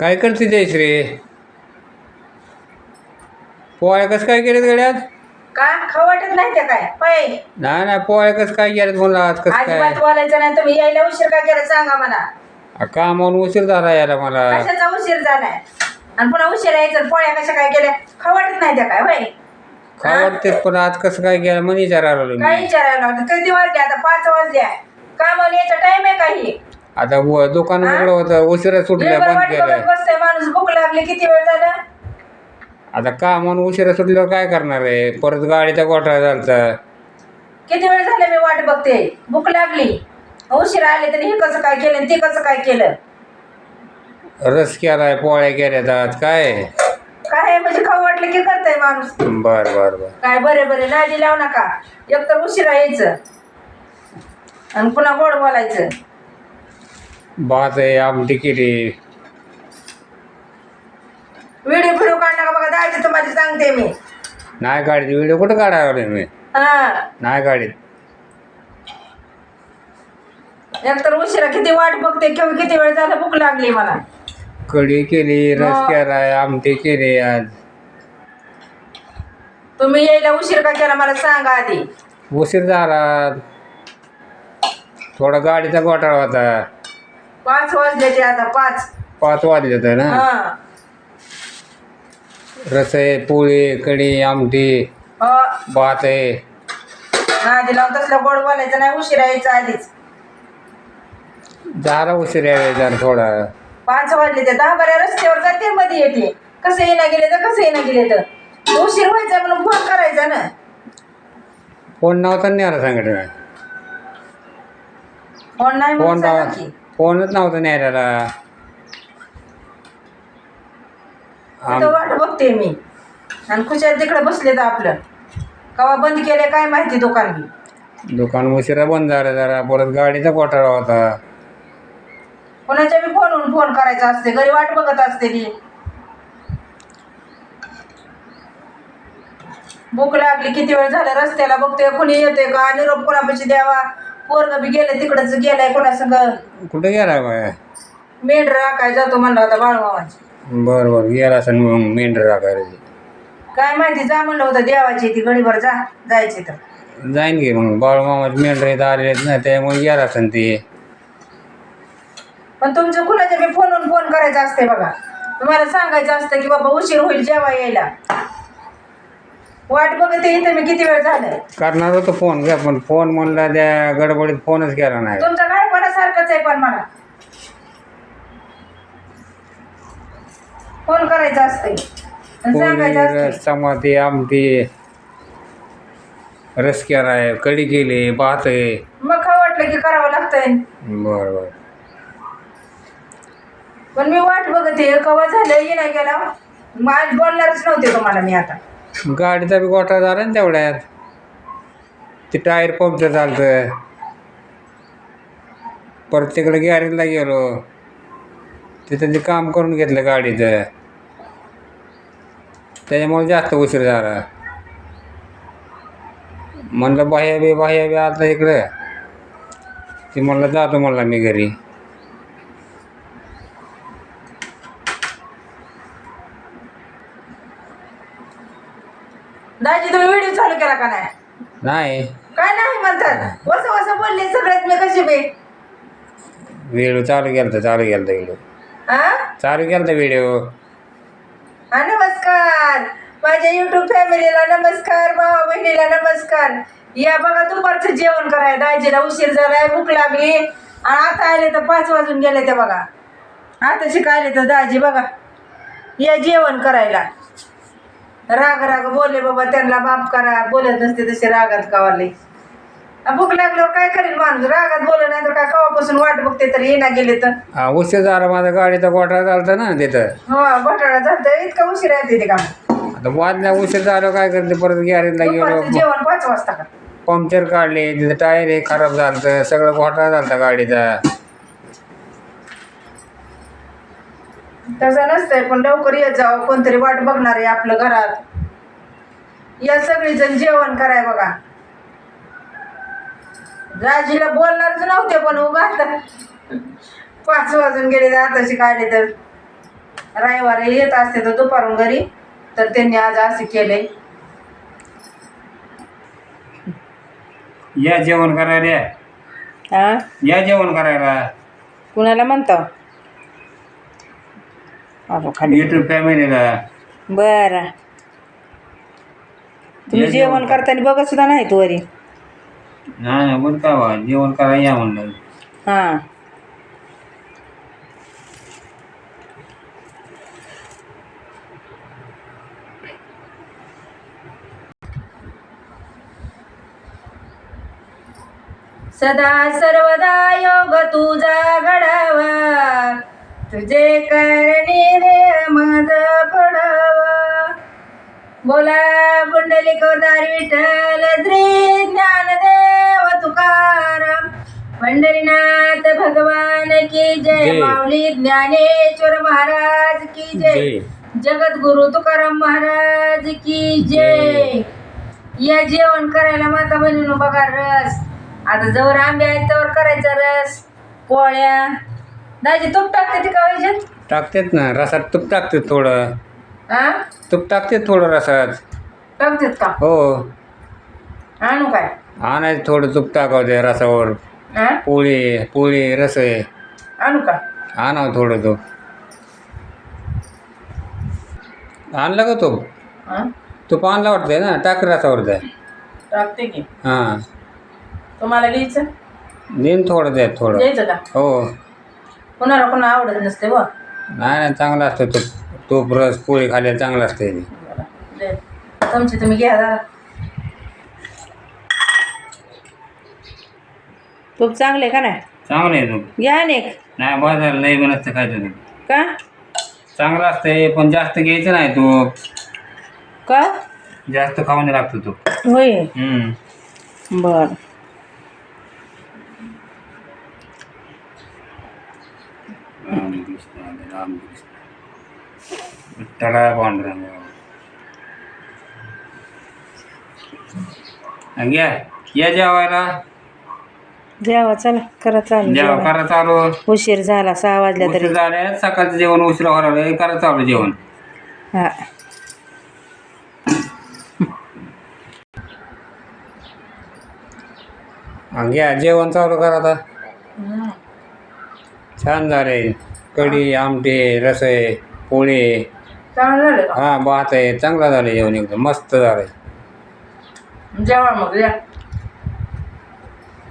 काय करते जयश्री? पोळ्या कसं काय केलेत गड्यात? का खाऊ वाटत नाही ते काय? पै नाही नाही पोळ्या कसं काय केलेत म्हणलं आज? कसं काय? अजिबात बोलायचं नाही. तुम्ही यायला उशीर का केला सांगा मला. आ, कामावरून उशीर झाला यायला मला. कशाचा उशीर झालाय? आणि पुन्हा उशीर यायचं पोळ्या कशा काय केल्या? खाऊ वाटत नाही त्या काय होय? काय वाटते पण आज कसं काय केलं म्हणून विचारायला आलो काय मी विचारायला लागतं कधी वाजले आता? पाच वाजल्या कामाला यायचा टाइम आहे काही आता व- दुकान हा? उघडं होतं उशिरा सुटल्या बंद वाट बघत केलं बसतोय माणूस भूक लागली किती वेळ झाला? आता कामावरून उशिरा सुटल्यावर काय करणार आहे? परत गाडीचा गोठा झालता. किती वेळ झाला मी वाट बघते? भूक लागली. उशीर आले तरी हे कसं काय केलं आणि ते कसं काय केलं? रस केलाय पोळ्या केल्यात आज. काय? काय म्हणजे खाऊ वाटलं की करताय माणूस. बर बर बर. काय बरे बरे. नादी लावू नका. एकतर उशिरा यायचं. आणि पुन्हा गोड बोलायचं. भात आहे आमटी केली व्हिडिओ फिडिओ काढ नका बघा? जायचं तुम्हाला सांगते मी. नाही गाडीत व्हिडिओ कुठं काढायला मी? हा. नाही गाडीत एकतर उशिरा किती वाट बघते किंवा किती वेळ झाला भूक लागली मला. कढी केली रस हा. केलाय आमटी केली आज. तुम्ही यायला उशीर का केला मला सांगा आधी. उशीर झाला. थोडा गाडीचा घोटाळा होता. पाच वाजले ते आता पाच. पाच वाजले होते ना? हा. रस आहे पोळी कढी आमटी हो. भात आहे. नादी लावून तसलं गोड बोलायचं नाही उशिरा यायचं आधीच. झाला उशीर यावे जरा थोडा. पाच वाजले ते दहा बारा रस्त्यावर जाते मध्ये येते. कसं येणं गेले तर कसं येणं गेले तर. उशीर व्हायचा म्हणून फोन करायचा ना. फोन नव्हता न्यायला सांगितलं. फोन नाही फोन म्हणून सांगा नव्हता. की. फोनच नव्हता न्यायला. तिथं वाट बघते मी. आणि खुशाल तिकडे बसले तर आपलं. कवा बंद केले काय माहिती दुकान बी. दुकान उशिरा बंद झालं जरा. परत गाडीचा घोटाळा होता. कोणाच्या बी फोनवरून फोन करायचा असते. घरी वाट बघत असते ती. भूक लागली. किती वेळ झाला रस्त्याला बघते कुणी येते का? निरोप कोणापाशी द्यावा? पोरग बी गेले तिकडच गेलाय कोणा संग? कुठे गेला बाय? मेंढ राखाय जातो म्हणला होता बाळमामाची. बरं बरं गेला असं मग मेंढर राखायला. काय माहिती जा म्हणलं होतं देवाची ती गडीभर जा जायची तर. जाईन की मग बाळमामाचे मेंढर इथं आलेत ना त्यामुळे गेला असं ते. पण तुमचं कुणाच्या बी फोनवरून फोन करायचा असते बघा. तुम्हाला सांगायचं असतं की बाबा उशीर होईल जेव्हा यायला. वाट बघते इथे मी किती वेळ झालाय करणार होतो फोन घ्या पण फोन म्हणला त्या गडबडीत फोनच केला नाही. तुमचं काय कोणासारखंच आहे पण मला फोन करायचा असते सांगायचं पोळी चपाती आमटी रस केलाय कढी केली भात आहे. मग काय वाटलं की करावं लागतंय? बरं बरं. पण मी वाट बघते कवा झालं ये नाही गेला. मग आज बोलणारच नव्हते तुम्हाला मी आता. गाडीचा बी गोठा झाला ना तेवढ्यात. ते टायर पंक्चर झालं परत तिकडे गॅरेजला गेलो. तिथं ते काम करून घेतलं गाडीचं. त्याच्यामुळे जास्त उशीर झाला. म्हणलं बाह्या बी बाह्या बी आता इकडं. ते म्हणलं जातो म्हणला मी घरी. दाजी तुम्ही व्हिडिओ चालू केला का नाही? नाही. काय नाही म्हणतात. वसं वसं बोलले सगळ्यात मी कशी बे. व्हिडिओ चालू केलं तर चालू केलं व्हिडिओ हा चालू केलं तर व्हिडिओ हा नमस्कार. माझ्या युट्यूब फॅमिलीला नमस्कार भावा बहिणीला नमस्कार. या बघा दुपारचं जेवण कराय दाजीला उशीर झालाय भूक लागली. आणि आता आले तर पाच वाजून गेले ते बघा. आता शिकायले तर दाजी बघा. या जेवण करायला. राग राग बोलले बाबा त्यांना माफ करा. बोलत नसते तसे रागात कावाले. भूक लागल्यावर काय करेल माणूस? रागात बोलत नाही तर काय? कवापासून वाट बघते तर येणार गेले तर. हा उशीर झाला माझा गाडीचा गोठा चालता ना तिथं. हो घोटाळा झालं इतका उशीर येते ते काम आता वाजल्या उशीर झालं काय करते? परत गॅरेजला दुपारचं गेलो जेवण पाच वाजता का? पंक्चर काढले तिथं टायर हे खराब झालं सगळं घोटाळा झालता गाडीचा. तसं नसतंय पण लवकर येत जावं कोणतरी वाट बघणार आहे आपलं घरात. या सगळीजण जेवण कराय बघा. राजीला बोलणारच नव्हते पण उगा आता पाच वाजून गेले आताशी काढले तर. रविवारी येत असते तर दुपारून घरी तर त्यांनी आज असं केलंय या जेवण करायला या. हा या जेवण करायला. कुणाला म्हणतो? अगं खाली. युट्यूब फॅमिलीला बरं. तुम्ही जेवण जेवण करताना बघत सुद्धा नाही तू वरी. नाही नाही बोल का बा जेवण करायला या म्हणलं. हां. सदा सर्वदा योग बोला कुंडलिक अवतार विठ्ठल श्री ज्ञानदेव तुकाराम. पंढरीनाथ भगवान की जय. माऊली ज्ञानेश्वर महाराज की जय. जय. जगद्गुरु तुकाराम महाराज की जय. या जेवण करायला माता बहिणीनं बघा रस. आता जवळ आंबे आहेत तवर करायचा रस. पोळ्या. दाजी तूप टाकते ती का व्हायच्यात टाकतेत ना रसात तूप टाकते थोडं. हा तूप टाकते थोडं रसात. टाकतेत का? हो. आणू काय? आणायचं थोडं तूप टाकावते रसावर. हा पोळी पोळी रस. आहे आणू का? आणावं थोडं तूप. आणलं का तूप? हा तूप आणलं वाटतंय ना? टाक रसावर द्या टाकते की. हां. तुम्हाला घ्यायचं देईन थोडं द्या थोडं. घ्यायचं का? हो. कोणाला कोणा आवडत नसते व. नाही नाही चांगलं असतं तूप. तूप रस पोळी खाल्ल्याला चांगलं असतं ते. तुमची तुम्ही घ्या जरा. तूप चांगले का नाही? चांगलं आहे तूप. घ्या ना एक. नाही बाजारला नाही पण असतं खायचं तूप. का? चांगलं असतंय पण जास्त घ्यायचं नाही तूप. का? जास्त खाऊन लागतं तूप. होय. हम्म. बर. रामकृष्ण हरी, रामकृष्ण. विठ्ठला पांडुरंग घ्या या जेवायला. जेवा चला करा चालू जेवा जेवण. करा चालू. उशीर झाला सहा वाजल्या तरी. उशीर झाले सकाळचं जेवण उशिरा व्हायला करा चालू जेवण. हा. हा, घ्या जेवण चालू करा आता. छान झाले कढी आमटे रस आहे पोळी. चांगलं झालं का? हा भात आहे चांगलं झालं जेवण एकदम मस्त झालं जेवण मग या.